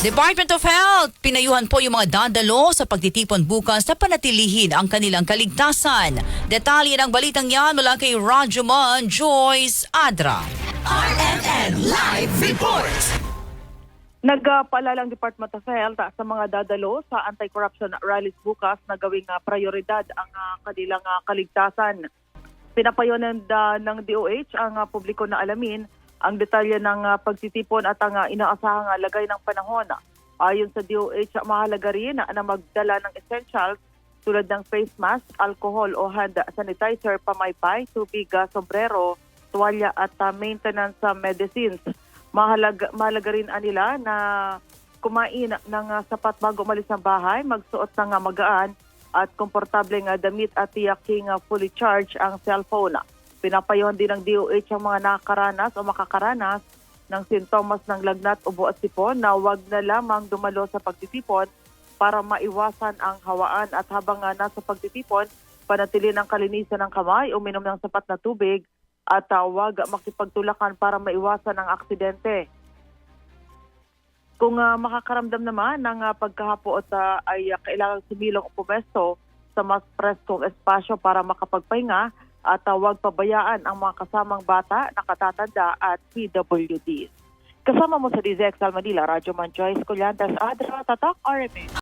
Department of Health, pinayuhan po yung mga dadalo sa pagtitipon bukas na panatilihin ang kanilang kaligtasan. Detalye ng balitang yan mula kay Rajuman Joyce Adra. RMN Live Report. Nagpaalala ang Department of Health sa mga dadalo sa anti-corruption rallies bukas na gawing ah, prioridad ang ah, kanilang ah, kaligtasan. Pinapayonan ah, ng DOH ang publiko na alamin ang detalye ng ah, pagtitipon at ang ah, inaasahang ah, lagay ng panahon. Ayon sa DOH, ah, mahalaga rin na, na magdala ng essentials tulad ng face mask, alcohol o hand sanitizer, pamaypay, tubig, ah, sombrero, tuwalya at ah, maintenance sa medicines. Mahalaga, mahalaga rin ah, nila na kumain ng ah, sapat bago umalis ng bahay, magsuot ng ah, magaan at komportableng ah, damit at tiyaking ah, fully charged ang cellphone. Pinapayon din ng DOH ang mga nakakaranas o makakaranas ng sintomas ng lagnat, ubo at sipon na huwag na lamang dumalo sa pagtitipon para maiwasan ang hawaan at habang nga nasa pagtitipon, panatilin ang kalinisan ng kamay, uminom ng sapat na tubig at uh, huwag makipagtulakan para maiwasan ang aksidente. Kung ah, makakaramdam naman ng ah, pagkahapo at ah, ay ah, kailangang sumilong o pumesto sa mas preskong espasyo para makapagpahinga at ah, huwag pabayaan ang mga kasamang bata, nakatatanda at PWDs. Kasama mo sa DZXL Manila, Radyo Man Joyce Collantes, Adra, Tatak, RMA.